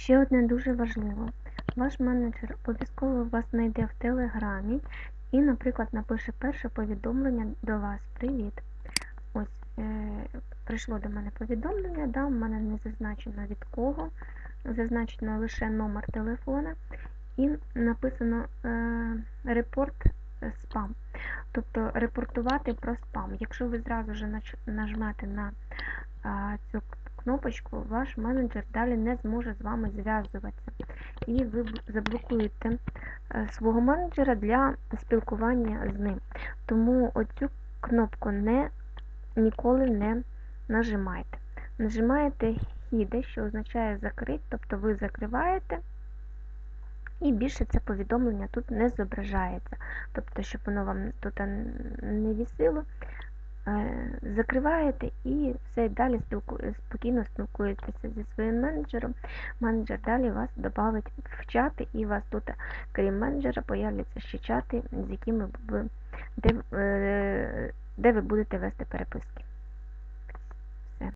Ще одне дуже важливо. Ваш менеджер обов'язково вас знайде в Телеграмі і, наприклад, напише перше повідомлення до вас. Привіт. Ось е, прийшло до мене повідомлення, да, в мене не зазначено від кого, зазначено лише номер телефона і написано е, репорт е, спам. Тобто репортувати про спам. Якщо ви зразу ж нажмете на цю кнопочку, ваш менеджер далі не зможе з вами зв'язуватися. І ви заблокуєте е, свого менеджера для спілкування з ним. Тому оцю кнопку не, ніколи не нажимайте. Нажимаєте хіде, що означає закрити, тобто ви закриваєте. І більше це повідомлення тут не зображається. Тобто, щоб воно вам тут не вісило, е, закриваєте і все далі спокійно спілкуєтеся зі своїм менеджером. Менеджер далі вас додавить в чати, і вас тут, крім менеджера, появляться ще чати, з якими ви, де, е, де ви будете вести переписки.